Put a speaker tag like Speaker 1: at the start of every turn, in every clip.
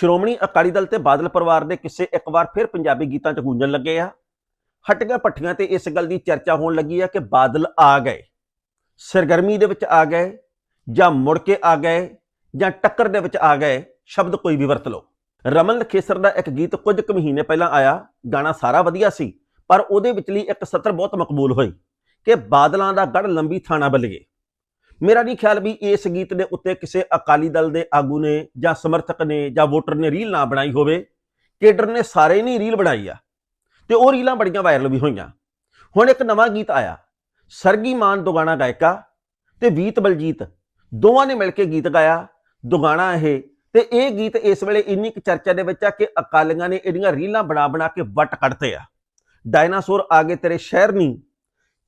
Speaker 1: ਸ਼੍ਰੋਮਣੀ ਅਕਾਲੀ ਦਲ ਤੇ ਬਾਦਲ ਪਰਿਵਾਰ ਦੇ ਕਿਸੇ ਇੱਕ ਵਾਰ ਫਿਰ ਪੰਜਾਬੀ ਗੀਤਾਂ 'ਚ ਗੂੰਜਣ ਲੱਗੇ ਆ। ਹਟੀਆਂ ਪੱਠੀਆਂ ਤੇ ਇਸ ਗੱਲ ਦੀ ਚਰਚਾ ਹੋਣ ਲੱਗੀ ਆ ਕਿ ਬਾਦਲ ਆ ਗਏ, ਸਰਗਰਮੀ ਦੇ ਵਿੱਚ ਆ ਗਏ ਜਾਂ ਮੁੜ ਕੇ ਆ ਗਏ ਜਾਂ ਟੱਕਰ ਦੇ ਵਿੱਚ ਆ ਗਏ, ਸ਼ਬਦ ਕੋਈ ਵੀ ਵਰਤ ਲਓ। ਰਮਨ ਲਖੇਸਰ ਦਾ ਇੱਕ ਗੀਤ ਕੁਝ ਕੁ ਮਹੀਨੇ ਪਹਿਲਾਂ ਆਇਆ, ਗਾਣਾ ਸਾਰਾ ਵਧੀਆ ਸੀ, ਪਰ ਉਹਦੇ ਵਿਚਲੀ ਇੱਕ ਸਤਰ ਬਹੁਤ ਮਕਬੂਲ ਹੋਈ ਕਿ ਬਾਦਲਾਂ ਦਾ ਗੜ ਲੰਬੀ ਥਾਣਾ ਬਲਗੇ ਮੇਰਾ ਨਹੀਂ ਖਿਆਲ ਵੀ ਇਸ ਗੀਤ ਦੇ ਉੱਤੇ ਕਿਸੇ ਅਕਾਲੀ ਦਲ ਦੇ ਆਗੂ ਨੇ ਜਾਂ ਸਮਰਥਕ ਨੇ ਜਾਂ ਵੋਟਰ ਨੇ ਰੀਲ ਨਾ ਬਣਾਈ ਹੋਵੇ। ਕੇਡਰ ਨੇ ਸਾਰੇ ਨਹੀਂ ਰੀਲ ਬਣਾਈ ਆ ਤੇ ਉਹ ਰੀਲਾਂ ਬੜੀਆਂ ਵਾਇਰਲ ਵੀ ਹੋਈਆਂ। ਹੁਣ ਇੱਕ ਨਵਾਂ ਗੀਤ ਆਇਆ, ਸਰਗੀ ਮਾਨ ਦੁਗਾਣਾ ਗਾਇਕਾ ਤੇ ਵੀਤ ਬਲਜੀਤ। ਦੋਵਾਂ ਨੇ ਮਿਲ ਕੇ ਗੀਤ ਗਾਇਆ, ਦੁਗਾਣਾ ਇਹ ਤੇ ਇਹ ਗੀਤ ਇਸ ਵੇਲੇ ਇੰਨੀ ਕੁ ਚਰਚਾ ਦੇ ਵਿੱਚ ਆ ਕਿ ਅਕਾਲੀਆਂ ਨੇ ਇਹਦੀਆਂ ਰੀਲਾਂ ਬਣਾ ਬਣਾ ਕੇ ਵੱਟ ਕੱਢਤੇ ਆ। ਡਾਇਨਾਸੌਰ ਆ ਗਏ ਤੇਰੇ ਸ਼ਹਿਰ ਨਹੀਂ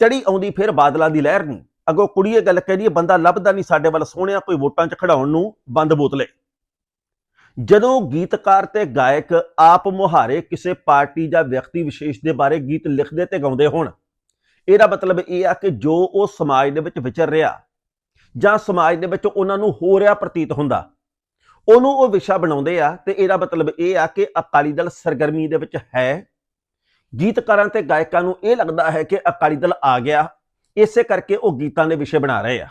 Speaker 1: ਚੜੀ ਆਉਂਦੀ ਫਿਰ ਬਾਦਲਾਂ ਦੀ ਲਹਿਰ ਨਹੀਂ ਅੱਗੋਂ ਕੁੜੀ ਇਹ ਗੱਲ ਕਹਿੰਦੀ ਬੰਦਾ ਲੱਭਦਾ ਨਹੀਂ ਸਾਡੇ ਵੱਲ, ਸੋਹਣਿਆ ਕੋਈ ਵੋਟਾਂ 'ਚ ਖੜਾਉਣ ਨੂੰ ਬੰਦ ਬੋਤਲੇ। ਜਦੋਂ ਗੀਤਕਾਰ ਤੇ ਗਾਇਕ ਆਪ ਮੁਹਾਰੇ ਕਿਸੇ ਪਾਰਟੀ ਜਾਂ ਵਿਅਕਤੀ ਵਿਸ਼ੇਸ਼ ਦੇ ਬਾਰੇ ਗੀਤ ਲਿਖਦੇ ਤੇ ਗਾਉਂਦੇ ਹੋਣ, ਇਹਦਾ ਮਤਲਬ ਇਹ ਆ ਕਿ ਜੋ ਉਹ ਸਮਾਜ ਦੇ ਵਿੱਚ ਵਿਚਰ ਰਿਹਾ ਜਾਂ ਸਮਾਜ ਦੇ ਵਿੱਚ ਉਹਨਾਂ ਨੂੰ ਹੋ ਰਿਹਾ ਪ੍ਰਤੀਤ ਹੁੰਦਾ, ਉਹਨੂੰ ਉਹ ਵਿਸ਼ਾ ਬਣਾਉਂਦੇ ਆ ਤੇ ਇਹਦਾ ਮਤਲਬ ਇਹ ਆ ਕਿ ਅਕਾਲੀ ਦਲ ਸਰਗਰਮੀ ਦੇ ਵਿੱਚ ਹੈ। ਗੀਤਕਾਰਾਂ ਤੇ ਗਾਇਕਾਂ ਨੂੰ ਇਹ ਲੱਗਦਾ ਹੈ ਕਿ ਅਕਾਲੀ ਦਲ ਆ ਗਿਆ ਇਸੇ ਕਰਕੇ ਉਹ ਗੀਤਾਂ ਦੇ ਵਿਸ਼ੇ ਬਣਾ ਰਹੇ ਆ।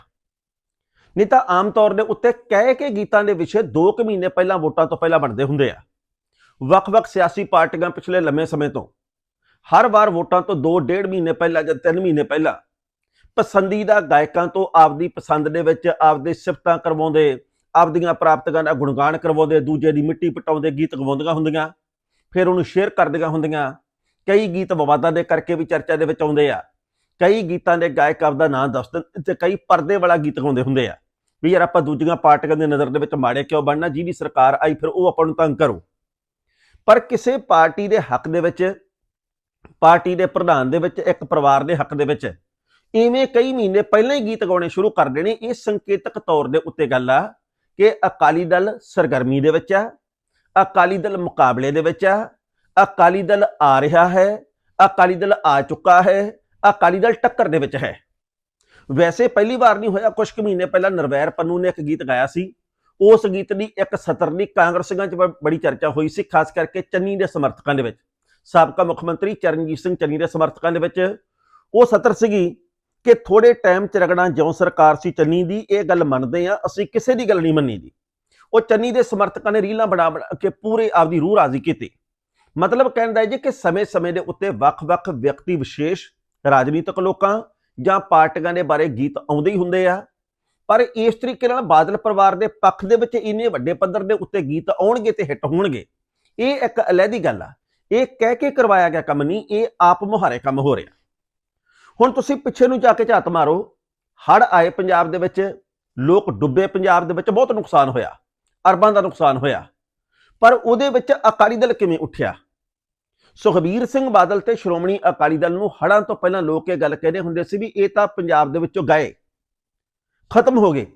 Speaker 1: ਨਹੀਂ ਤਾਂ ਆਮ ਤੌਰ ਦੇ ਉੱਤੇ ਕਹਿ ਕੇ ਗੀਤਾਂ ਦੇ ਵਿਸ਼ੇ 2 ਕੁ ਮਹੀਨੇ ਪਹਿਲਾਂ ਵੋਟਾਂ ਤੋਂ ਪਹਿਲਾਂ ਬਣਦੇ ਹੁੰਦੇ ਆ। ਵੱਖ-ਵੱਖ ਸਿਆਸੀ ਪਾਰਟੀਆਂ ਪਿਛਲੇ ਲੰਮੇ ਸਮੇਂ ਤੋਂ। ਹਰ ਵਾਰ ਵੋਟਾਂ ਤੋਂ 2 ਡੇਢ ਮਹੀਨੇ ਪਹਿਲਾਂ ਜਾਂ 3 ਮਹੀਨੇ ਪਹਿਲਾਂ ਪਸੰਦੀਦਾ ਗਾਇਕਾਂ ਤੋਂ ਆਪਦੀ ਪਸੰਦ ਦੇ ਵਿੱਚ ਆਪਦੇ ਸਿਫਤਾਂ ਕਰਵਾਉਂਦੇ, ਆਪਦੀਆਂ ਪ੍ਰਾਪਤੀਆਂ ਦਾ ਗੁਣਗਾਨ ਕਰਵਾਉਂਦੇ, ਦੂਜੇ ਦੀ ਮਿੱਟੀ ਪਟਾਉਂਦੇ, ਗੀਤ ਗਵਾਉਂਦੀਆਂ ਹੁੰਦੀਆਂ, ਫਿਰ ਉਹਨੂੰ ਸ਼ੇਅਰ ਕਰਦੀਆਂ ਹੁੰਦੀਆਂ। ਕਈ ਗੀਤ ਵਿਵਾਦਾਂ ਦੇ ਕਰਕੇ ਵੀ ਚਰਚਾ ਦੇ ਵਿੱਚ ਆਉਂਦੇ ਆ। ਕਈ ਗੀਤਾਂ ਦੇ ਗਾਇਕ ਆਪਦਾ ਨਾਂ ਦੱਸਦੇ ਤੇ ਕਈ ਪਰਦੇ ਵਾਲਾ ਗੀਤ ਗਾਉਂਦੇ ਹੁੰਦੇ ਆ। ਵੀ ਯਾਰ ਆਪਾਂ ਦੂਜੀਆਂ ਪਾਰਟੀਆਂ ਦੇ ਨਜ਼ਰ ਦੇ ਵਿੱਚ ਮਾੜੇ ਕਿਉਂ ਬਣਨਾ, ਜਿਹਦੀ ਸਰਕਾਰ ਆਈ ਫਿਰ ਉਹ ਆਪਾਂ ਨੂੰ ਤੰਗ ਕਰੋ। ਪਰ ਕਿਸੇ ਪਾਰਟੀ ਦੇ ਹੱਕ ਦੇ ਵਿੱਚ, ਪਾਰਟੀ ਦੇ ਪ੍ਰਧਾਨ ਦੇ ਵਿੱਚ, ਇੱਕ ਪਰਿਵਾਰ ਦੇ ਹੱਕ ਦੇ ਵਿੱਚ ਇਵੇਂ ਕਈ ਮਹੀਨੇ ਪਹਿਲਾਂ ਹੀ ਗੀਤ ਗਾਉਣੇ ਸ਼ੁਰੂ ਕਰ ਦੇਣੇ, ਇਹ ਸੰਕੇਤਕ ਤੌਰ ਦੇ ਉੱਤੇ ਗੱਲ ਆ ਕਿ ਅਕਾਲੀ ਦਲ ਸਰਗਰਮੀ ਦੇ ਵਿੱਚ ਆ, ਅਕਾਲੀ ਦਲ ਮੁਕਾਬਲੇ ਦੇ ਵਿੱਚ ਆ, ਅਕਾਲੀ ਦਲ ਆ ਰਿਹਾ ਹੈ, ਅਕਾਲੀ ਦਲ ਆ ਚੁੱਕਾ ਹੈ ਅਕਾਲੀ ਦਲ ਟੱਕਰ ਦੇ ਵਿੱਚ ਹੈ। ਵੈਸੇ ਪਹਿਲੀ ਵਾਰ ਨਹੀਂ ਹੋਇਆ ਕੁਝ ਕੁ ਮਹੀਨੇ ਪਹਿਲਾਂ ਨਰਵੈਰ ਪੰਨੂ ਨੇ ਇੱਕ ਗੀਤ ਗਾਇਆ ਸੀ। ਉਸ ਗੀਤ ਦੀ ਇੱਕ ਸਤਰ ਦੀ ਕਾਂਗਰਸੀਆਂ 'ਚ ਬੜੀ ਚਰਚਾ ਹੋਈ ਸੀ, ਖਾਸ ਕਰਕੇ ਚੰਨੀ ਦੇ ਸਮਰਥਕਾਂ ਦੇ ਵਿੱਚ। ਸਾਬਕਾ ਮੁੱਖ ਮੰਤਰੀ ਚਰਨਜੀਤ ਸਿੰਘ ਚੰਨੀ ਦੇ ਸਮਰਥਕਾਂ ਦੇ ਵਿੱਚ। ਉਹ ਸਤਰ ਸੀਗੀ ਕਿ ਥੋੜੇ ਟਾਈਮ ਚ ਰਗੜਾਂ ਜਿਉਂ ਸਰਕਾਰ ਸੀ ਚੰਨੀ ਦੀ, ਇਹ ਗੱਲ ਮੰਨਦੇ ਆ ਅਸੀਂ ਕਿਸੇ ਦੀ ਗੱਲ ਨਹੀਂ ਮੰਨੀ ਦੀ। ਉਹ ਚੰਨੀ ਦੇ ਸਮਰਥਕਾਂ ਨੇ ਰੀਲਾਂ ਬਣਾ ਬਣਾ ਕੇ ਪੂਰੇ ਆਪਦੀ ਰੂਹ ਰਾਜ਼ੀ ਕੀਤੀ। ਮਤਲਬ ਕਹਿੰਦਾ ਹੈ ਜੀ ਕਿ ਸਮੇਂ-ਸਮੇਂ ਦੇ ਉੱਤੇ ਵੱਖ-ਵੱਖ ਵਿਅਕਤੀ ਵਿਸ਼ੇਸ਼ ਰਾਜਨੀਤਿਕ ਲੋਕਾਂ ਜਾਂ ਪਾਰਟੀਆਂ ਦੇ ਬਾਰੇ ਗੀਤ ਆਉਂਦੇ ਹੀ ਹੁੰਦੇ ਆ। ਪਰ ਇਸ ਤਰੀਕੇ ਨਾਲ ਬਾਦਲ ਪਰਿਵਾਰ ਦੇ ਪੱਖ ਦੇ ਵਿੱਚ ਇੰਨੇ ਵੱਡੇ ਪੱਧਰ ਦੇ ਉੱਤੇ ਗੀਤ ਆਉਣਗੇ ਤੇ ਹਿੱਟ ਹੋਣਗੇ। ਇਹ ਇੱਕ ਅਲੱਦੀ ਗੱਲ ਆ। ਇਹ ਕਹਿ ਕੇ ਕਰਵਾਇਆ ਗਿਆ ਕੰਮ ਨਹੀਂ, ਇਹ ਆਪ ਮੁਹਾਰੇ ਕੰਮ ਹੋ ਰਿਹਾ। ਹੁਣ ਤੁਸੀਂ ਪਿੱਛੇ ਨੂੰ ਜਾ ਕੇ ਝਾਤ ਮਾਰੋ। ਹੜ ਆਏ ਪੰਜਾਬ ਦੇ ਵਿੱਚ, ਲੋਕ ਡੁੱਬੇ ਪੰਜਾਬ ਦੇ ਵਿੱਚ, ਬਹੁਤ ਨੁਕਸਾਨ ਹੋਇਆ। ਅਰਬਾਂ ਦਾ ਨੁਕਸਾਨ ਹੋਇਆ। ਪਰ ਉਹਦੇ ਵਿੱਚ ਅਕਾਲੀ ਦਲ ਕਿਵੇਂ ਉੱਠਿਆ? ਸੁਖਬੀਰ ਸਿੰਘ ਬਾਦਲ ਤੇ ਸ਼੍ਰੋਮਣੀ ਅਕਾਲੀ ਦਲ ਨੂੰ ਹੜਾਂ ਤੋਂ ਪਹਿਲਾਂ ਲੋਕ ਇਹ ਗੱਲ ਕਹਿੰਦੇ ਹੁੰਦੇ ਸੀ ਵੀ ਇਹ ਤਾਂ ਪੰਜਾਬ ਦੇ ਵਿੱਚੋਂ ਗਏ। ਖਤਮ ਹੋ ਗਏ।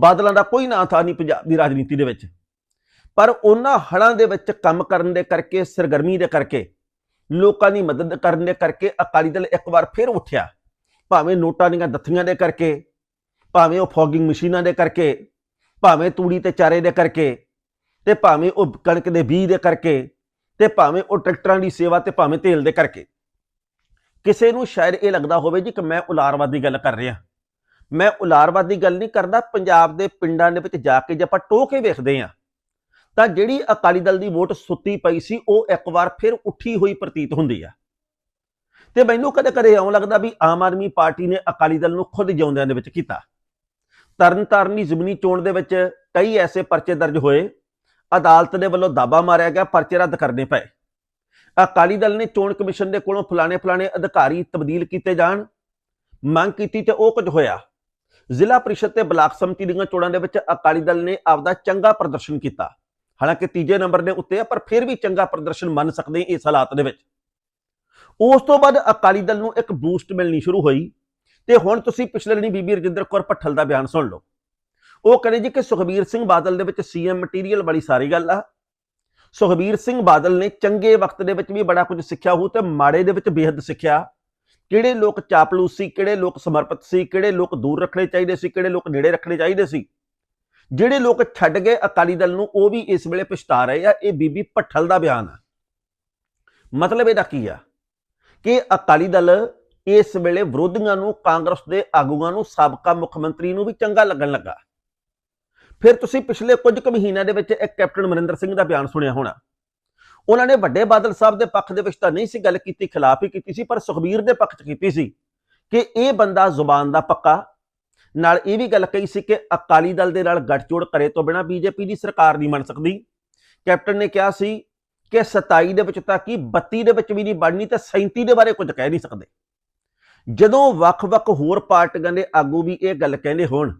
Speaker 1: ਬਾਦਲਾਂ ਦਾ ਕੋਈ ਨਾਂ ਥਾ ਨਹੀਂ ਪੰਜਾਬ ਦੀ ਰਾਜਨੀਤੀ ਦੇ ਵਿੱਚ। ਪਰ ਉਹਨਾਂ ਹੜਾਂ ਦੇ ਵਿੱਚ ਕੰਮ ਕਰਨ ਦੇ ਕਰਕੇ, ਸਰਗਰਮੀ ਦੇ ਕਰਕੇ, ਲੋਕਾਂ ਦੀ ਮਦਦ ਕਰਨ ਦੇ ਕਰਕੇ ਅਕਾਲੀ ਦਲ ਇੱਕ ਵਾਰ ਫਿਰ ਉੱਠਿਆ। ਭਾਵੇਂ ਨੋਟਾਂ ਦੀਆਂ ਦੱਥੀਆਂ ਦੇ ਕਰਕੇ, ਭਾਵੇਂ ਉਹ ਫੋਗਿੰਗ ਮਸ਼ੀਨਾਂ ਦੇ ਕਰਕੇ, ਭਾਵੇਂ ਤੂੜੀ ਤੇ ਚਾਰੇ ਦੇ ਕਰਕੇ ਤੇ ਭਾਵੇਂ ਉਹ ਕਣਕ ਦੇ ਬੀਜ ਦੇ ਕਰਕੇ ਤੇ ਭਾਵੇਂ ਉਹ ਟਰੈਕਟਰਾਂ ਦੀ ਸੇਵਾ ਤੇ ਭਾਵੇਂ ਤੇਲ ਦੇ ਕਰਕੇ। ਕਿਸੇ ਨੂੰ ਸ਼ਾਇਦ ਇਹ ਲੱਗਦਾ ਹੋਵੇ ਜੀ ਕਿ ਮੈਂ ਉਲਾਰਵਾਦ ਦੀ ਗੱਲ ਕਰ ਰਿਹਾ। ਮੈਂ ਉਲਾਰਵਾਦ ਦੀ ਗੱਲ ਨਹੀਂ ਕਰਦਾ, ਪੰਜਾਬ ਦੇ ਪਿੰਡਾਂ ਦੇ ਵਿੱਚ ਜਾ ਕੇ ਜੇ ਆਪਾਂ ਟੋਹ ਕੇ ਵੇਖਦੇ ਆ ਤਾਂ ਜਿਹੜੀ ਅਕਾਲੀ ਦਲ ਦੀ ਵੋਟ ਸੁੱਤੀ ਪਈ ਸੀ, ਉਹ ਇੱਕ ਵਾਰ ਫਿਰ ਉੱਠੀ ਹੋਈ ਪ੍ਰਤੀਤ ਹੁੰਦੀ ਆ। ਤੇ ਮੈਨੂੰ ਕਦੇ ਕਦੇ ਇਉਂ ਲੱਗਦਾ ਵੀ ਆਮ ਆਦਮੀ ਪਾਰਟੀ ਨੇ ਅਕਾਲੀ ਦਲ ਨੂੰ ਖੁਦ ਜਿਉਂਦਿਆਂ ਦੇ ਵਿੱਚ ਕੀਤਾ। ਤਰਨਤਾਰਨ ਦੀ ਜ਼ਮੀਨੀ ਚੋਣ ਦੇ ਵਿੱਚ ਕਈ ਐਸੇ ਪਰਚੇ ਦਰਜ ਹੋਏ ਅਦਾਲਤ ਦੇ ਵੱਲੋਂ ਦਾਬਾ ਮਾਰਿਆ ਗਿਆ, ਪਰਚੇ ਰੱਦ ਕਰਨੇ ਪਏ। ਅਕਾਲੀ ਦਲ ਨੇ ਚੋਣ ਕਮਿਸ਼ਨ ਦੇ ਕੋਲੋਂ ਫਲਾਣੇ ਫਲਾਣੇ ਅਧਿਕਾਰੀ ਤਬਦੀਲ ਕੀਤੇ ਜਾਣ। ਮੰਗ ਕੀਤੀ ਤੇ ਉਹ ਕੁਝ ਹੋਇਆ। ਜ਼ਿਲ੍ਹਾ ਪ੍ਰੀਸ਼ਦ ਤੇ ਬਲਾਕ ਸਮਿਤੀ ਦੀਆਂ ਚੋਣਾਂ ਦੇ ਵਿੱਚ ਅਕਾਲੀ ਦਲ ਨੇ ਆਪਦਾ ਚੰਗਾ ਪ੍ਰਦਰਸ਼ਨ ਕੀਤਾ। ਹਾਲਾਂਕਿ ਤੀਜੇ ਨੰਬਰ ਦੇ ਉੱਤੇ ਆ, ਪਰ ਫਿਰ ਵੀ ਚੰਗਾ ਪ੍ਰਦਰਸ਼ਨ ਮੰਨ ਸਕਦੇ ਇਸ ਹਾਲਾਤ ਦੇ ਵਿੱਚ। ਉਸ ਤੋਂ ਬਾਅਦ ਅਕਾਲੀ ਦਲ ਨੂੰ ਇੱਕ ਬੂਸਟ ਮਿਲਣੀ ਸ਼ੁਰੂ ਹੋਈ। ਤੇ ਹੁਣ ਤੁਸੀਂ ਪਿਛਲੇ ਦਿਨੀ ਬੀਬੀ ਰਜਿੰਦਰ ਕੌਰ ਭੱਠਲ ਦਾ ਬਿਆਨ ਸੁਣ ਲਓ। ਉਹ ਕਹਿੰਦੇ ਜੀ ਕਿ ਸੁਖਬੀਰ ਸਿੰਘ ਬਾਦਲ ਦੇ ਵਿੱਚ ਸੀਐਮ ਮਟੀਰੀਅਲ ਬੜੀ ਸਾਰੀ ਗੱਲ ਆ। ਸੁਖਬੀਰ ਸਿੰਘ ਬਾਦਲ ਨੇ ਚੰਗੇ ਵਕਤ ਦੇ ਵਿੱਚ ਵੀ ਬੜਾ ਕੁਝ ਸਿੱਖਿਆ ਹੋਊ ਤੇ ਮਾੜੇ ਦੇ ਵਿੱਚ ਬੇਹੱਦ ਸਿੱਖਿਆ। ਕਿਹੜੇ ਲੋਕ ਚਾਪਲੂਸ ਸੀ, ਕਿਹੜੇ ਲੋਕ ਸਮਰਪਿਤ ਸੀ, ਕਿਹੜੇ ਲੋਕ ਦੂਰ ਰੱਖਣੇ ਚਾਹੀਦੇ ਸੀ, ਕਿਹੜੇ ਲੋਕ ਨੇੜੇ ਰੱਖਣੇ ਚਾਹੀਦੇ ਸੀ। ਜਿਹੜੇ ਲੋਕ ਛੱਡ ਗਏ ਅਕਾਲੀ ਦਲ ਨੂੰ, ਉਹ ਵੀ ਇਸ ਵੇਲੇ ਪਛਤਾ ਰਹੇ ਆ। ਇਹ ਬੀਬੀ ਭੱਠਲ ਦਾ ਬਿਆਨ ਆ। ਮਤਲਬ ਇਹਦਾ ਕੀ ਆ? ਕਿ ਅਕਾਲੀ ਦਲ ਇਸ ਵੇਲੇ ਵਿਰੋਧੀਆਂ ਨੂੰ, ਕਾਂਗਰਸ ਦੇ ਆਗੂਆਂ ਨੂੰ, ਸਾਬਕਾ ਮੁੱਖ ਮੰਤਰੀ ਨੂੰ ਵੀ ਚੰਗਾ ਲੱਗਣ ਲੱਗਾ। ਫਿਰ ਤੁਸੀਂ ਪਿਛਲੇ ਕੁਝ ਕੁ ਮਹੀਨਿਆਂ ਦੇ ਵਿੱਚ ਇੱਕ ਕੈਪਟਨ ਅਮਰਿੰਦਰ ਸਿੰਘ ਦਾ ਬਿਆਨ ਸੁਣਿਆ ਹੋਣਾ। ਉਹਨਾਂ ਨੇ ਵੱਡੇ ਬਾਦਲ ਸਾਹਿਬ ਦੇ ਪੱਖ ਦੇ ਵਿੱਚ ਤਾਂ ਨਹੀਂ ਸੀ ਗੱਲ ਕੀਤੀ, ਖਿਲਾਫ ਹੀ ਕੀਤੀ ਸੀ, ਪਰ ਸੁਖਬੀਰ ਦੇ ਪੱਖ 'ਚ ਕੀਤੀ ਸੀ ਕਿ ਇਹ ਬੰਦਾ ਜ਼ੁਬਾਨ ਦਾ ਪੱਕਾ। ਨਾਲ ਇਹ ਵੀ ਗੱਲ ਕਹੀ ਸੀ ਕਿ ਅਕਾਲੀ ਦਲ ਦੇ ਨਾਲ ਗੱਠਜੋੜ ਕਰੇ ਤੋਂ ਬਿਨਾ ਬੀਜੇਪੀ ਦੀ ਸਰਕਾਰ ਨਹੀਂ ਬਣ ਸਕਦੀ। ਕੈਪਟਨ ਨੇ ਕਿਹਾ ਸੀ ਕਿ 27 ਦੇ ਵਿੱਚ ਤਾਂ ਕੀ 32 ਦੇ ਵਿੱਚ ਵੀ ਨਹੀਂ ਬਣਨੀ ਤੇ 37 ਦੇ ਬਾਰੇ ਕੁਝ ਕਹਿ ਨਹੀਂ ਸਕਦੇ। ਜਦੋਂ ਵੱਖ-ਵੱਖ ਹੋਰ ਪਾਰਟੀਆਂ ਦੇ ਆਗੂ ਵੀ ਇਹ ਗੱਲ ਕਹਿੰਦੇ ਹੋਣ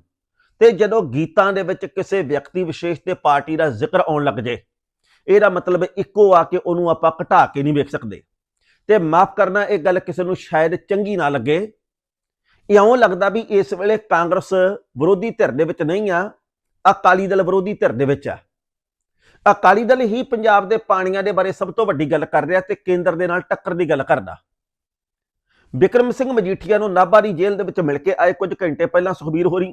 Speaker 1: ਤੇ ਜਦੋਂ ਗੀਤਾਂ ਦੇ ਵਿੱਚ ਕਿਸੇ ਵਿਅਕਤੀ ਵਿਸ਼ੇਸ਼ ਤੇ ਪਾਰਟੀ ਦਾ ਜ਼ਿਕਰ ਆਉਣ ਲੱਗ ਜੇ, ਇਹਦਾ ਮਤਲਬ ਇੱਕੋ ਆ ਕੇ ਉਹਨੂੰ ਆਪਾਂ ਘਟਾ ਕੇ ਨਹੀਂ ਵੇਖ ਸਕਦੇ। ਤੇ ਮਾਫ ਕਰਨਾ, ਇਹ ਗੱਲ ਕਿਸੇ ਨੂੰ ਸ਼ਾਇਦ ਚੰਗੀ ਨਾ ਲੱਗੇ। ਇਉਂ ਲੱਗਦਾ ਵੀ ਇਸ ਵੇਲੇ ਕਾਂਗਰਸ ਵਿਰੋਧੀ ਧਿਰ ਦੇ ਵਿੱਚ ਨਹੀਂ ਆ, ਅਕਾਲੀ ਦਲ ਵਿਰੋਧੀ ਧਿਰ ਦੇ ਵਿੱਚ ਆ। ਅਕਾਲੀ ਦਲ ਹੀ ਪੰਜਾਬ ਦੇ ਪਾਣੀਆਂ ਦੇ ਬਾਰੇ ਸਭ ਤੋਂ ਵੱਡੀ ਗੱਲ ਕਰ ਰਿਹਾ ਤੇ ਕੇਂਦਰ ਦੇ ਨਾਲ ਟੱਕਰ ਦੀ ਗੱਲ ਕਰਦਾ। ਵਿਕਰਮ ਸਿੰਘ ਮਜੀਠੀਆ ਨੂੰ ਨਾਭਾ ਦੀ ਜੇਲ੍ਹ ਦੇ ਵਿੱਚ ਮਿਲ ਕੇ ਆਏ ਕੁਝ ਘੰਟੇ ਪਹਿਲਾਂ ਸੁਖਬੀਰ ਹੋਰੀ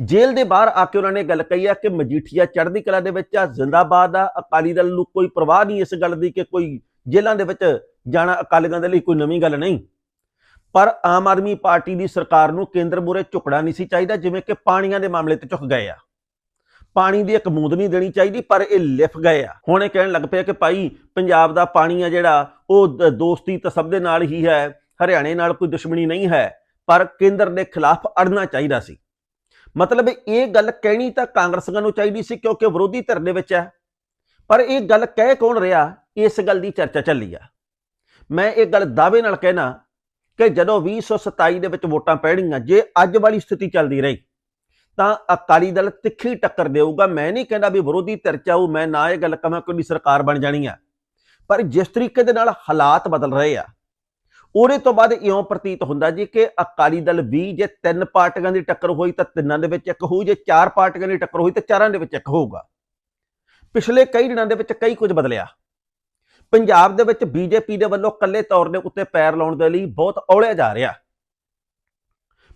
Speaker 1: ਜੇਲ੍ਹ ਦੇ ਬਾਹਰ ਆ ਕੇ ਉਹਨਾਂ ਨੇ ਗੱਲ ਕਹੀ ਆ ਕਿ ਮਜੀਠੀਆ ਚੜ੍ਹਦੀ ਕਲਾ ਦੇ ਵਿੱਚ ਆ, ਜ਼ਿੰਦਾਬਾਦ ਆ, ਅਕਾਲੀ ਦਲ ਨੂੰ ਕੋਈ ਪਰਵਾਹ ਨਹੀਂ ਇਸ ਗੱਲ ਦੀ ਕਿ ਕੋਈ ਜੇਲ੍ਹਾਂ ਦੇ ਵਿੱਚ ਜਾਣਾ ਅਕਾਲੀਆਂ ਦੇ ਲਈ ਕੋਈ ਨਵੀਂ ਗੱਲ ਨਹੀਂ। ਪਰ ਆਮ ਆਦਮੀ ਪਾਰਟੀ ਦੀ ਸਰਕਾਰ ਨੂੰ ਕੇਂਦਰ ਮੂਰੇ ਝੁਕਣਾ ਨਹੀਂ ਸੀ ਚਾਹੀਦਾ, ਜਿਵੇਂ ਕਿ ਪਾਣੀਆਂ ਦੇ ਮਾਮਲੇ ਤੇ ਝੁਕ ਗਏ ਆ। ਪਾਣੀ ਦੀ ਇੱਕ ਬੂੰਦ ਨਹੀਂ ਦੇਣੀ ਚਾਹੀਦੀ, ਪਰ ਇਹ ਲਿਫ ਗਏ ਆ। ਹੁਣ ਇਹ ਕਹਿਣ ਲੱਗ ਪਿਆ ਕਿ ਭਾਈ ਪੰਜਾਬ ਦਾ ਪਾਣੀ ਆ ਜਿਹੜਾ, ਉਹ ਦ- ਦੋਸਤੀ ਤਾਂ ਸਭ ਦੇ ਨਾਲ ਹੀ ਹੈ, ਹਰਿਆਣੇ ਨਾਲ ਕੋਈ ਦੁਸ਼ਮਣੀ ਨਹੀਂ ਹੈ, ਪਰ ਕੇਂਦਰ ਦੇ ਖਿਲਾਫ ਅੜਨਾ ਚਾਹੀਦਾ ਸੀ। ਮਤਲਬ ਇਹ ਗੱਲ ਕਹਿਣੀ ਤਾਂ ਕਾਂਗਰਸੀਆਂ ਨੂੰ ਚਾਹੀਦੀ ਸੀ ਕਿਉਂਕਿ ਵਿਰੋਧੀ ਧਿਰ ਦੇ ਵਿੱਚ ਹੈ। ਪਰ ਇਹ ਗੱਲ ਕਹਿ ਕੌਣ ਰਿਹਾ? ਇਸ ਗੱਲ ਦੀ ਚਰਚਾ ਚੱਲੀ ਆ। ਮੈਂ ਇਹ ਗੱਲ ਦਾਅਵੇ ਨਾਲ ਕਹਿਣਾ ਕਿ ਜਦੋਂ 2027 ਦੇ ਵਿੱਚ ਵੋਟਾਂ ਪੈਣਗੀਆਂ, ਜੇ ਅੱਜ ਵਾਲੀ ਸਥਿਤੀ ਚੱਲਦੀ ਰਹੀ, ਤਾਂ ਅਕਾਲੀ ਦਲ ਤਿੱਖੀ ਟੱਕਰ ਦੇਊਗਾ। ਮੈਂ ਨਹੀਂ ਕਹਿੰਦਾ ਵੀ ਵਿਰੋਧੀ ਧਿਰ ਚਾਹੂ ਮੈਂ ਨਾ ਇਹ ਗੱਲ ਕਹਾਂ ਕਿ ਉਹਦੀ ਸਰਕਾਰ ਬਣ ਜਾਣੀ ਆ। ਪਰ ਜਿਸ ਤਰੀਕੇ ਦੇ ਨਾਲ ਹਾਲਾਤ ਬਦਲ ਰਹੇ ਆ ਉਹਦੇ ਤੋਂ ਬਾਅਦ ਇਉਂ ਪ੍ਰਤੀਤ ਹੁੰਦਾ ਜੀ ਕਿ ਅਕਾਲੀ ਦਲ ਵੀ ਜੇ ਤਿੰਨ ਪਾਰਟੀਆਂ ਦੀ ਟੱਕਰ ਹੋਈ ਤਾਂ ਤਿੰਨਾਂ ਦੇ ਵਿੱਚ ਇੱਕ ਹੋਊ, ਜੇ ਚਾਰ ਪਾਰਟੀਆਂ ਦੀ ਟੱਕਰ ਹੋਈ ਤਾਂ ਚਾਰਾਂ ਦੇ ਵਿੱਚ ਇੱਕ ਹੋਊਗਾ। ਪਿਛਲੇ ਕਈ ਦਿਨਾਂ ਦੇ ਵਿੱਚ ਕਈ ਕੁਝ ਬਦਲਿਆ। ਪੰਜਾਬ ਦੇ ਵਿੱਚ ਬੀਜੇਪੀ ਦੇ ਵੱਲੋਂ ਕੱਲੇ ਤੌਰ ਦੇ ਉੱਤੇ ਪੈਰ ਲਾਉਣ ਦੇ ਲਈ ਬਹੁਤ ਔਲਿਆ ਜਾ ਰਿਹਾ।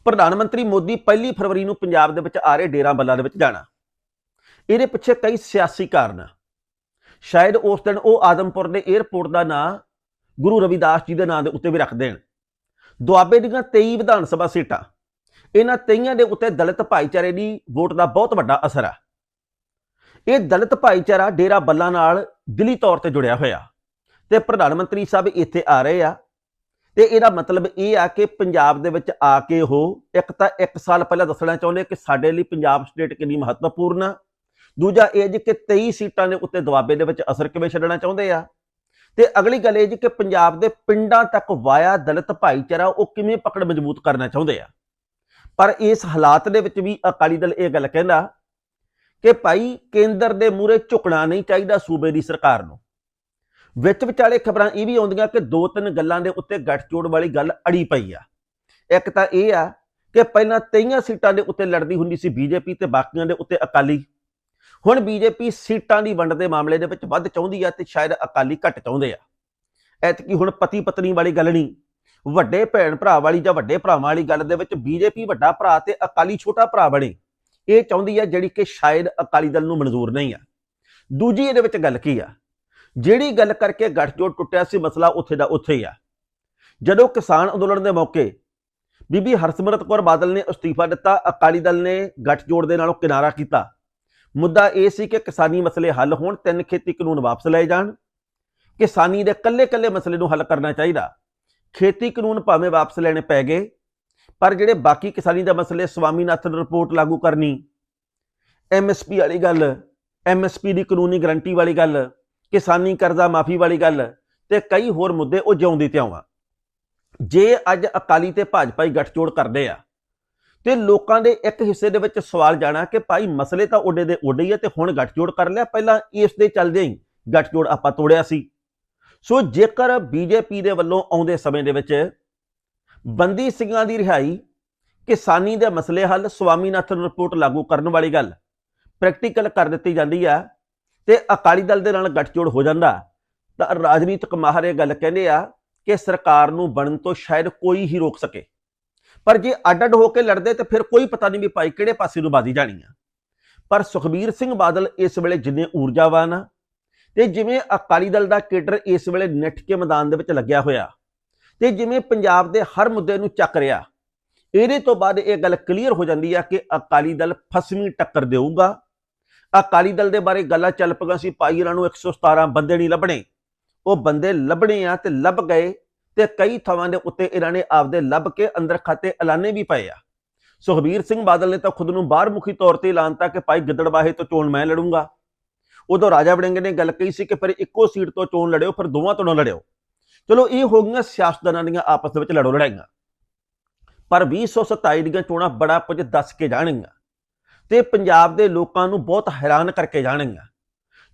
Speaker 1: ਪ੍ਰਧਾਨ ਮੰਤਰੀ ਮੋਦੀ ਪਹਿਲੀ ਫਰਵਰੀ ਨੂੰ ਪੰਜਾਬ ਦੇ ਵਿੱਚ ਆ ਰਹੇ ਡੇਰਾ ਬੱਲਾ ਦੇ ਵਿੱਚ ਜਾਣਾ। ਇਹਦੇ ਪਿੱਛੇ ਕਈ ਸਿਆਸੀ ਕਾਰਨ। ਸ਼ਾਇਦ ਉਸ ਦਿਨ ਉਹ ਆਦਮਪੁਰ ਦੇ 에ਅਰਪੋਰਟ ਦਾ ਨਾਂ ਗੁਰੂ ਰਵਿਦਾਸ ਜੀ ਦੇ ਨਾਂ ਦੇ ਉੱਤੇ ਵੀ ਰੱਖ ਦੇਣ ਦੁਆਬੇ ਦੀਆਂ 23 ਵਿਧਾਨ ਸਭਾ ਸੀਟਾਂ, ਇਹਨਾਂ 23 ਦੇ ਉੱਤੇ ਦਲਿਤ ਭਾਈਚਾਰੇ ਦੀ ਵੋਟ ਦਾ ਬਹੁਤ ਵੱਡਾ ਅਸਰ ਆ। ਇਹ ਦਲਿਤ ਭਾਈਚਾਰਾ ਡੇਰਾ ਬੱਲਾ ਨਾਲ ਦਿਲੀ ਤੌਰ ਤੇ ਜੁੜਿਆ ਹੋਇਆ। ਤੇ ਪ੍ਰਧਾਨ ਮੰਤਰੀ ਸਾਹਿਬ ਇੱਥੇ ਆ ਰਹੇ ਆ। ਤੇ ਇਹਦਾ ਮਤਲਬ ਇਹ ਆ ਕਿ ਪੰਜਾਬ ਦੇ ਵਿੱਚ ਆ ਕੇ ਉਹ ਇੱਕ ਤਾਂ ਇੱਕ ਸਾਲ ਪਹਿਲਾਂ ਦੱਸਣਾ ਚਾਹੁੰਦੇ ਕਿ ਸਾਡੇ ਲਈ ਪੰਜਾਬ ਸਟੇਟ ਕਿੰਨੀ ਮਹੱਤਵਪੂਰਨ ਆ। ਦੂਜਾ ਇਹ ਜੀ ਕਿ 23 ਸੀਟਾਂ ਦੇ ਉੱਤੇ ਦੁਆਬੇ ਦੇ ਵਿੱਚ ਅਸਰ ਕਿਵੇਂ ਛੱਡਣਾ ਚਾਹੁੰਦੇ ਆ। ਤੇ ਅਗਲੀ ਗੱਲ ਇਹ ਜੀ ਕਿ ਪੰਜਾਬ ਦੇ ਪਿੰਡਾਂ ਤੱਕ ਵਾਇਆ ਦਲਿਤ ਭਾਈਚਾਰਾ ਉਹ ਕਿਵੇਂ ਪਕੜ ਮਜ਼ਬੂਤ ਕਰਨਾ ਚਾਹੁੰਦੇ ਆ? ਪਰ ਇਸ ਹਾਲਾਤ ਦੇ ਵਿੱਚ ਵੀ ਅਕਾਲੀ ਦਲ ਇਹ ਗੱਲ ਕਹਿੰਦਾ ਕਿ ਭਾਈ ਕੇਂਦਰ ਦੇ ਮੂਹਰੇ ਝੁਕਣਾ ਨਹੀਂ ਚਾਹੀਦਾ ਸੂਬੇ ਦੀ ਸਰਕਾਰ ਨੂੰ। ਵਿੱਚ ਵਿਚਾਲੇ ਖਬਰਾਂ ਇਹ ਵੀ ਆਉਂਦੀਆਂ ਕਿ ਦੋ ਤਿੰਨ ਗੱਲਾਂ ਦੇ ਉੱਤੇ ਗੱਠਜੋੜ ਵਾਲੀ ਗੱਲ ਅੜੀ ਪਈ ਆ। ਇੱਕ ਤਾਂ ਇਹ ਆ ਕਿ ਪਹਿਲਾਂ 23 ਸੀਟਾਂ ਦੇ ਉੱਤੇ ਲੜਦੀ ਹੁੰਦੀ ਸੀ ਬੀਜੇਪੀ ਤੇ ਬਾਕੀਆਂ ਦੇ ਉੱਤੇ ਅਕਾਲੀ ਹੁਣ ਬੀਜੇਪੀ ਸੀਟਾਂ ਦੀ ਵੰਡ ਦੇ ਮਾਮਲੇ ਦੇ ਵਿੱਚ ਵੱਧ ਚਾਹੁੰਦੀ ਆ ਤੇ ਸ਼ਾਇਦ ਅਕਾਲੀ ਘੱਟ ਚਾਹੁੰਦੇ ਆ। ਐਤਕੀ ਹੁਣ ਪਤੀ ਪਤਨੀ ਵਾਲੀ ਗੱਲ ਨਹੀਂ, ਵੱਡੇ ਭੈਣ ਭਰਾ ਵਾਲੀ ਜਾਂ ਵੱਡੇ ਭਰਾਵਾਂ ਵਾਲੀ ਗੱਲ ਦੇ ਵਿੱਚ ਬੀਜੇਪੀ ਵੱਡਾ ਭਰਾ ਤੇ ਅਕਾਲੀ ਛੋਟਾ ਭਰਾ ਬਣੇ। ਇਹ ਚਾਹੁੰਦੀ ਆ ਜਿਹੜੀ ਕਿ ਸ਼ਾਇਦ ਅਕਾਲੀ ਦਲ ਨੂੰ ਮਨਜ਼ੂਰ ਨਹੀਂ ਆ। ਦੂਜੀ ਇਹਦੇ ਵਿੱਚ ਗੱਲ ਕੀ ਆ? ਜਿਹੜੀ ਗੱਲ ਕਰਕੇ ਗੱਠਜੋੜ ਟੁੱਟਿਆ ਸੀ ਮਸਲਾ ਉੱਥੇ ਦਾ ਉੱਥੇ ਹੀ ਆ। ਜਦੋਂ ਕਿਸਾਨ ਅੰਦੋਲਨ ਦੇ ਮੌਕੇ ਬੀਬੀ ਹਰਸਿਮਰਤ ਕੌਰ ਬਾਦਲ ਨੇ ਅਸਤੀਫਾ ਦਿੱਤਾ, ਅਕਾਲੀ ਦਲ ਨੇ ਗੱਠਜੋੜ ਦੇ ਨਾਲੋਂ ਕਿਨਾਰਾ ਕੀਤਾ ਮੁੱਦਾ ਇਹ ਸੀ ਕਿ ਕਿਸਾਨੀ ਮਸਲੇ ਹੱਲ ਹੋਣ, ਤਿੰਨ ਖੇਤੀ ਕਾਨੂੰਨ ਵਾਪਸ ਲਏ ਜਾਣ। ਕਿਸਾਨੀ ਦੇ ਕੱਲੇ-ਕੱਲੇ ਮਸਲੇ ਨੂੰ ਹੱਲ ਕਰਨਾ ਚਾਹੀਦਾ। ਖੇਤੀ ਕਾਨੂੰਨ ਭਾਵੇਂ ਵਾਪਸ ਲੈਣੇ ਪੈ ਗਏ, ਪਰ ਜਿਹੜੇ ਬਾਕੀ ਕਿਸਾਨੀ ਦਾ ਮਸਲੇ, ਸਵਾਮੀਨਾਥਨ ਰਿਪੋਰਟ ਲਾਗੂ ਕਰਨੀ ਐਮਐਸਪੀ ਵਾਲੀ ਗੱਲ ਐਮਐਸਪੀ ਦੀ ਕਾਨੂੰਨੀ ਗਰੰਟੀ ਵਾਲੀ ਗੱਲ, ਕਿਸਾਨੀ ਕਰਜ਼ਾ ਮਾਫੀ ਵਾਲੀ ਗੱਲ ਤੇ ਕਈ ਹੋਰ ਮੁੱਦੇ ਉਹ ਜਿਉਂਦੇ ਤੇ ਆ ਜੇ ਅੱਜ ਅਕਾਲੀ ਤੇ ਭਾਜਪਾ ਹੀ ਗੱਠਜੋੜ ਕਰਦੇ ਆ ਤੇ ਲੋਕਾਂ ਦੇ ਇੱਕ ਹਿੱਸੇ ਦੇ ਵਿੱਚ ਸਵਾਲ ਜਾਣਾ ਕਿ ਭਾਈ ਮਸਲੇ ਤਾਂ ਓਡੇ ਦੇ ਓਡੇ ਹੀ ਆ ਤੇ ਹੁਣ ਗੱਠਜੋੜ ਕਰ ਲਿਆ, ਪਹਿਲਾਂ ਇਸ ਦੇ ਚੱਲਦੇ ਹੀ ਗੱਠਜੋੜ ਆਪਾਂ ਤੋੜਿਆ ਸੀ। ਸੋ ਜੇਕਰ ਬੀਜੇਪੀ ਦੇ ਵੱਲੋਂ ਆਉਂਦੇ ਸਮੇਂ ਦੇ ਵਿੱਚ ਬੰਦੀ ਸਿੰਘਾਂ ਦੀ ਰਿਹਾਈ, ਕਿਸਾਨੀ ਦੇ ਮਸਲੇ ਹੱਲ, ਸਵਾਮੀਨਾਥਨ ਰਿਪੋਰਟ ਲਾਗੂ ਕਰਨ ਵਾਲੀ ਗੱਲ ਪ੍ਰੈਕਟੀਕਲ ਕਰ ਦਿੱਤੀ ਜਾਂਦੀ ਆ ਤੇ ਅਕਾਲੀ ਦਲ ਦੇ ਨਾਲ ਗੱਠਜੋੜ ਹੋ ਜਾਂਦਾ, ਤਾਂ ਰਾਜਨੀਤਿਕ ਮਾਹਰ ਇਹ ਗੱਲ ਕਹਿੰਦੇ ਆ ਕਿ ਸਰਕਾਰ ਨੂੰ ਬਣਨ ਤੋਂ ਸ਼ਾਇਦ ਕੋਈ ਹੀ ਰੋਕ ਸਕੇ। ਪਰ ਜੇ ਅੱਡ-ਅੱਡ ਹੋ ਕੇ ਲੜਦੇ ਤੇ ਫਿਰ ਕੋਈ ਪਤਾ ਨਹੀਂ ਵੀ ਭਾਈ ਕਿਹੜੇ ਪਾਸੇ ਨੂੰ ਬਾਜ਼ੀ ਜਾਣੀ ਆ। ਪਰ ਸੁਖਬੀਰ ਸਿੰਘ ਬਾਦਲ ਇਸ ਵੇਲੇ ਜਿੰਨੇ ਊਰਜਾਵਾਨ ਆ ਤੇ ਜਿਵੇਂ ਅਕਾਲੀ ਦਲ ਦਾ ਕੇਡਰ ਇਸ ਵੇਲੇ ਨਿੱਠ ਕੇ ਮੈਦਾਨ ਦੇ ਵਿੱਚ ਲੱਗਿਆ ਹੋਇਆ ਤੇ ਜਿਵੇਂ ਪੰਜਾਬ ਦੇ ਹਰ ਮੁੱਦੇ ਨੂੰ ਚੱਕ ਰਿਹਾ, ਇਹਦੇ ਤੋਂ ਬਾਅਦ ਇਹ ਗੱਲ ਕਲੀਅਰ ਹੋ ਜਾਂਦੀ ਆ ਕਿ ਅਕਾਲੀ ਦਲ ਫਸਵੀਂ ਟੱਕਰ ਦੇਊਗਾ। ਅਕਾਲੀ ਦਲ ਦੇ ਬਾਰੇ ਗੱਲਾਂ ਚੱਲ ਪਈਆਂ ਸੀ, ਭਾਈ ਇਹਨਾਂ ਨੂੰ 117 ਬੰਦੇ ਨਹੀਂ ਲੱਭਣੇ। ਉਹ ਬੰਦੇ ਲੱਭਣੇ ਆ ਤੇ ਲੱਭ ਗਏ। ਤੇ ਕਈ ਥਾਵਾਂ ਦੇ ਉੱਤੇ ਇਹਨਾਂ ਨੇ ਆਪਦੇ ਲੱਭ ਕੇ ਅੰਦਰ ਖਾਤੇ ਐਲਾਨੇ ਵੀ ਪਏ ਆ। ਸੁਖਬੀਰ ਸਿੰਘ ਬਾਦਲ ਨੇ ਤਾਂ ਖੁਦ ਨੂੰ ਬਾਹਰ ਮੁਖੀ ਤੌਰ ਤੇ ਐਲਾਨਤਾ ਕਿ ਭਾਈ ਗਿੱਦੜਬਾਹੇ ਤੋਂ ਚੋਣ ਮੈਂ ਲੜੂੰਗਾ। ਉਦੋਂ ਰਾਜਾ ਵੜਿੰਗ ਨੇ ਗੱਲ ਕਹੀ ਸੀ ਕਿ ਫਿਰ ਇੱਕੋ ਸੀਟ ਤੋਂ ਚੋਣ ਲੜਿਓ, ਫਿਰ ਦੋਵਾਂ ਤੋਂ ਨਾ ਲੜਿਓ। ਚਲੋ, ਇਹ ਹੋ ਗਈਆਂ ਸਿਆਸਤਦਾਨਾਂ ਦੀਆਂ ਆਪਸ ਦੇ ਵਿੱਚ ਲੜੋ ਲੜਾਈਆਂ। ਪਰ 2027 ਦੀਆਂ ਚੋਣਾਂ ਬੜਾ ਕੁਝ ਦੱਸ ਕੇ ਜਾਣਗੀਆਂ ਤੇ ਪੰਜਾਬ ਦੇ ਲੋਕਾਂ ਨੂੰ ਬਹੁਤ ਹੈਰਾਨ ਕਰਕੇ ਜਾਣਗੀਆਂ।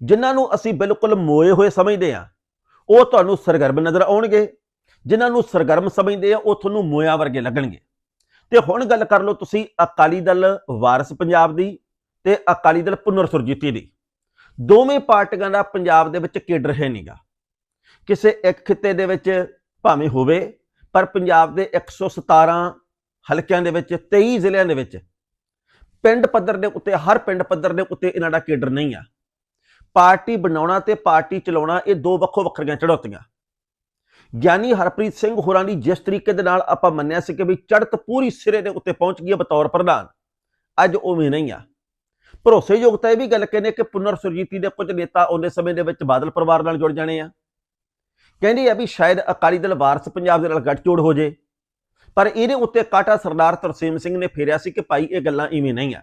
Speaker 1: ਜਿਨ੍ਹਾਂ ਨੂੰ ਅਸੀਂ ਬਿਲਕੁਲ ਮੋਏ ਹੋਏ ਸਮਝਦੇ ਆ ਉਹ ਤੁਹਾਨੂੰ ਸਰਗਰਮ ਨਜ਼ਰ ਆਉਣਗੇ। ਜਿਨ੍ਹਾਂ ਨੂੰ ਸਰਗਰਮ ਸਮਝਦੇ ਆ, ਉਹ ਤੁਹਾਨੂੰ ਮੋਇਆ ਵਰਗੇ ਲੱਗਣਗੇ। ਤੇ ਹੁਣ ਗੱਲ ਕਰ ਲਓ ਤੁਸੀਂ ਅਕਾਲੀ ਦਲ ਵਾਰਸ ਪੰਜਾਬ ਦੀ ਤੇ ਅਕਾਲੀ ਦਲ ਪੁਨਰ ਸੁਰਜੀਤੀ ਦੀ। ਦੋਵੇਂ ਪਾਰਟੀਆਂ ਦਾ ਪੰਜਾਬ ਦੇ ਵਿੱਚ ਕੇਡਰ ਹੈ ਨਹੀਂਗਾ ਕਿਸੇ ਇੱਕ ਖਿੱਤੇ ਦੇ ਵਿੱਚ ਭਾਵੇਂ ਹੋਵੇ, ਪਰ ਪੰਜਾਬ ਦੇ 117 ਹਲਕਿਆਂ ਦੇ ਵਿੱਚ 23 ਜ਼ਿਲ੍ਹਿਆਂ ਦੇ ਵਿੱਚ, ਪਿੰਡ ਪੱਧਰ ਦੇ ਉੱਤੇ, ਹਰ ਪਿੰਡ ਪੱਧਰ ਦੇ ਉੱਤੇ ਇਹਨਾਂ ਦਾ ਕੇਡਰ ਨਹੀਂ ਆ। ਪਾਰਟੀ ਬਣਾਉਣਾ ਤੇ ਪਾਰਟੀ ਚਲਾਉਣਾ ਇਹ ਦੋ ਵੱਖੋ ਵੱਖਰੀਆਂ ਚੜੌਤੀਆਂ ਗਿਆਨੀ ਹਰਪ੍ਰੀਤ ਸਿੰਘ ਹੋਰਾਂ ਦੀ ਜਿਸ ਤਰੀਕੇ ਦੇ ਨਾਲ ਆਪਾਂ ਮੰਨਿਆ ਸੀ ਕਿ ਵੀ ਚੜਤ ਪੂਰੀ ਸਿਰੇ ਦੇ ਉੱਤੇ ਪਹੁੰਚ ਗਈ ਹੈ ਬਤੌਰ ਪ੍ਰਧਾਨ, ਅੱਜ ਉਵੇਂ ਨਹੀਂ ਆ। ਭਰੋਸੇਯੋਗਤਾ ਇਹ ਵੀ ਗੱਲ ਕਹਿੰਦੇ ਕਿ ਪੁਨਰ ਸੁਰਜੀਤੀ ਦੇ ਕੁਝ ਨੇਤਾ ਉਹਨੇ ਸਮੇਂ ਦੇ ਵਿੱਚ ਬਾਦਲ ਪਰਿਵਾਰ ਨਾਲ ਜੁੜ ਜਾਣੇ ਆ। ਕਹਿੰਦੇ ਆ ਵੀ ਸ਼ਾਇਦ ਅਕਾਲੀ ਦਲ ਵਾਰਸ ਪੰਜਾਬ ਦੇ ਨਾਲ ਗੱਠਜੋੜ ਹੋ ਜੇ, ਪਰ ਇਹਦੇ ਉੱਤੇ ਕਾਟਾ ਸਰਦਾਰ ਤਰਸੇਮ ਸਿੰਘ ਨੇ ਫੇਰਿਆ ਸੀ ਕਿ ਭਾਈ ਇਹ ਗੱਲਾਂ ਇਵੇਂ ਨਹੀਂ ਆ।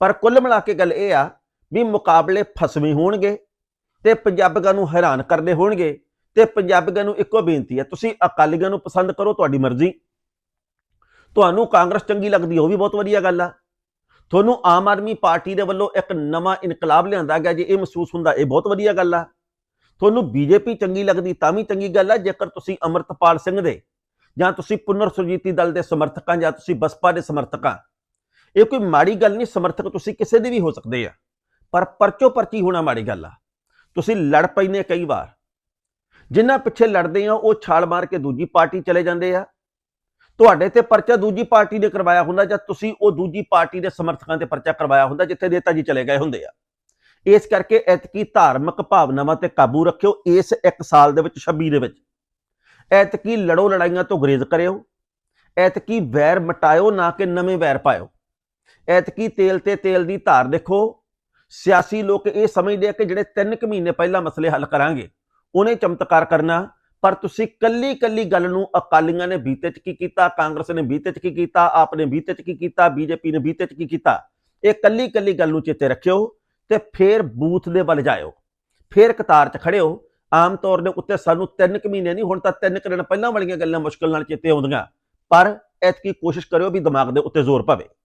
Speaker 1: ਪਰ ਕੁੱਲ ਮਿਲਾ ਕੇ ਗੱਲ ਇਹ ਆ ਵੀ ਮੁਕਾਬਲੇ ਫਸਵੇਂ ਹੋਣਗੇ ਤੇ ਪੰਜਾਬੀਆਂ ਨੂੰ ਹੈਰਾਨ ਕਰਦੇ ਹੋਣਗੇ। ਤੇ ਪੰਜਾਬੀਆਂ ਨੂੰ ਇੱਕੋ ਬੇਨਤੀ ਹੈ ਤੁਸੀਂ ਅਕਾਲੀਆਂ ਨੂੰ ਪਸੰਦ ਕਰੋ ਤੁਹਾਡੀ ਮਰਜ਼ੀ। ਤੁਹਾਨੂੰ ਕਾਂਗਰਸ ਚੰਗੀ ਲੱਗਦੀ ਹੈ, ਉਹ ਵੀ ਬਹੁਤ ਵਧੀਆ ਗੱਲ ਆ। ਤੁਹਾਨੂੰ ਆਮ ਆਦਮੀ ਪਾਰਟੀ ਦੇ ਵੱਲੋਂ ਇੱਕ ਨਵਾਂ ਇਨਕਲਾਬ ਲਿਆਂਦਾ ਗਿਆ ਜੇ ਇਹ ਮਹਿਸੂਸ ਹੁੰਦਾ ਇਹ ਬਹੁਤ ਵਧੀਆ ਗੱਲ ਆ। ਤੁਹਾਨੂੰ ਬੀਜੇਪੀ ਚੰਗੀ ਲੱਗਦੀ ਤਾਂ ਵੀ ਚੰਗੀ ਗੱਲ ਆ ਜੇਕਰ ਤੁਸੀਂ ਅਮਰਤਪਾਲ ਸਿੰਘ ਦੇ ਜਾਂ ਤੁਸੀਂ ਪੁਨਰ ਸੁਰਜੀਤੀ ਦਲ ਦੇ ਸਮਰਥਕਾਂ ਜਾਂ ਤੁਸੀਂ ਬਸਪਾ ਦੇ ਸਮਰਥਕਾਂ। ਇਹ ਕੋਈ ਮਾੜੀ ਗੱਲ ਨਹੀਂ ਸਮਰਥਕ ਤੁਸੀਂ ਕਿਸੇ ਦੇ ਵੀ ਹੋ ਸਕਦੇ ਆ ਪਰ ਪਰਚੋ ਪਰਚੀ ਹੋਣਾ ਮਾੜੀ ਗੱਲ ਆ। ਤੁਸੀਂ ਲੜ ਪੈਨੇ ਕਈ ਵਾਰ। ਜਿਨ੍ਹਾਂ ਪਿੱਛੇ ਲੜਦੇ ਆ, ਉਹ ਛਾਲ ਮਾਰ ਕੇ ਦੂਜੀ ਪਾਰਟੀ ਚਲੇ ਜਾਂਦੇ ਆ। ਤੁਹਾਡੇ ਤੇ ਪਰਚਾ ਦੂਜੀ ਪਾਰਟੀ ਨੇ ਕਰਵਾਇਆ ਹੁੰਦਾ ਜਾਂ ਤੁਸੀਂ ਉਹ ਦੂਜੀ ਪਾਰਟੀ ਦੇ ਸਮਰਥਕਾਂ ਤੇ ਪਰਚਾ ਕਰਵਾਇਆ ਹੁੰਦਾ ਜਿੱਥੇ ਨੇਤਾ ਜੀ ਚਲੇ ਗਏ ਹੁੰਦੇ ਆ? ਇਸ ਕਰਕੇ ਐਤਕੀ ਧਾਰਮਿਕ ਭਾਵਨਾਵਾਂ ਤੇ ਕਾਬੂ ਰੱਖਿਓ ਇਸ ਇੱਕ ਸਾਲ ਦੇ ਵਿੱਚ 26 ਦੇ ਵਿੱਚ। ਐਤਕੀ ਲੜੋ ਲੜਾਈਆਂ ਤੋਂ ਗੁਰੇਜ਼ ਕਰਿਓ। ਐਤਕੀ ਵੈਰ ਮਟਾਇਓ, ਨਾ ਕਿ ਨਵੇਂ ਵੈਰ ਪਾਇਓ। ਐਤਕੀ ਤੇਲ ਤੇ ਤੇਲ ਦੀ ਧਾਰ ਦੇਖੋ। ਸਿਆਸੀ ਲੋਕ ਇਹ ਸਮਝਦੇ ਆ ਕਿ ਜਿਹੜੇ 3 ਕੁ ਮਹੀਨੇ ਪਹਿਲਾਂ ਮਸਲੇ ਹੱਲ ਕਰਾਂਗੇ ਉਹਨੇ ਚਮਤਕਾਰ ਕਰਨਾ। ਪਰ ਤੁਸੀਂ ਕੱਲੀ ਕੱਲੀ ਗੱਲ ਨੂੰ ਅਕਾਲੀਆਂ ਨੇ ਬੀਤੇ ਚ ਕੀ ਕੀਤਾ? ਕਾਂਗਰਸ ਨੇ ਬੀਤੇ ਚ ਕੀ ਕੀਤਾ? ਆਪ ਨੇ ਬੀਤੇ ਚ ਕੀ ਕੀਤਾ? ਬੀਜੇਪੀ ਨੇ ਬੀਤੇ ਚ ਕੀ ਕੀਤਾ? ਇਹ ਕੱਲੀ ਕੱਲੀ ਗੱਲ ਨੂੰ ਚੇਤੇ ਰੱਖਿਓ ਤੇ ਫੇਰ ਬੂਥ ਦੇ ਵੱਲ ਜਾਇਓ। ਫੇਰ ਕਤਾਰ 'ਚ ਖੜਿਓ। ਆਮ ਤੌਰ ਦੇ ਉੱਤੇ ਸਾਨੂੰ 3 ਕੁ ਮਹੀਨੇ ਨਹੀਂ, ਹੁਣ ਤਾਂ 3 ਕੁ ਦਿਨ ਪਹਿਲਾਂ ਵਾਲੀਆਂ ਗੱਲਾਂ ਮੁਸ਼ਕਲ ਨਾਲ ਚੇਤੇ ਆਉਂਦੀਆਂ। ਪਰ ਐਤਕੀ ਕੋਸ਼ਿਸ਼ ਕਰਿਓ ਵੀ ਦਿਮਾਗ ਦੇ ਉੱਤੇ ਜ਼ੋਰ ਪਵੇ।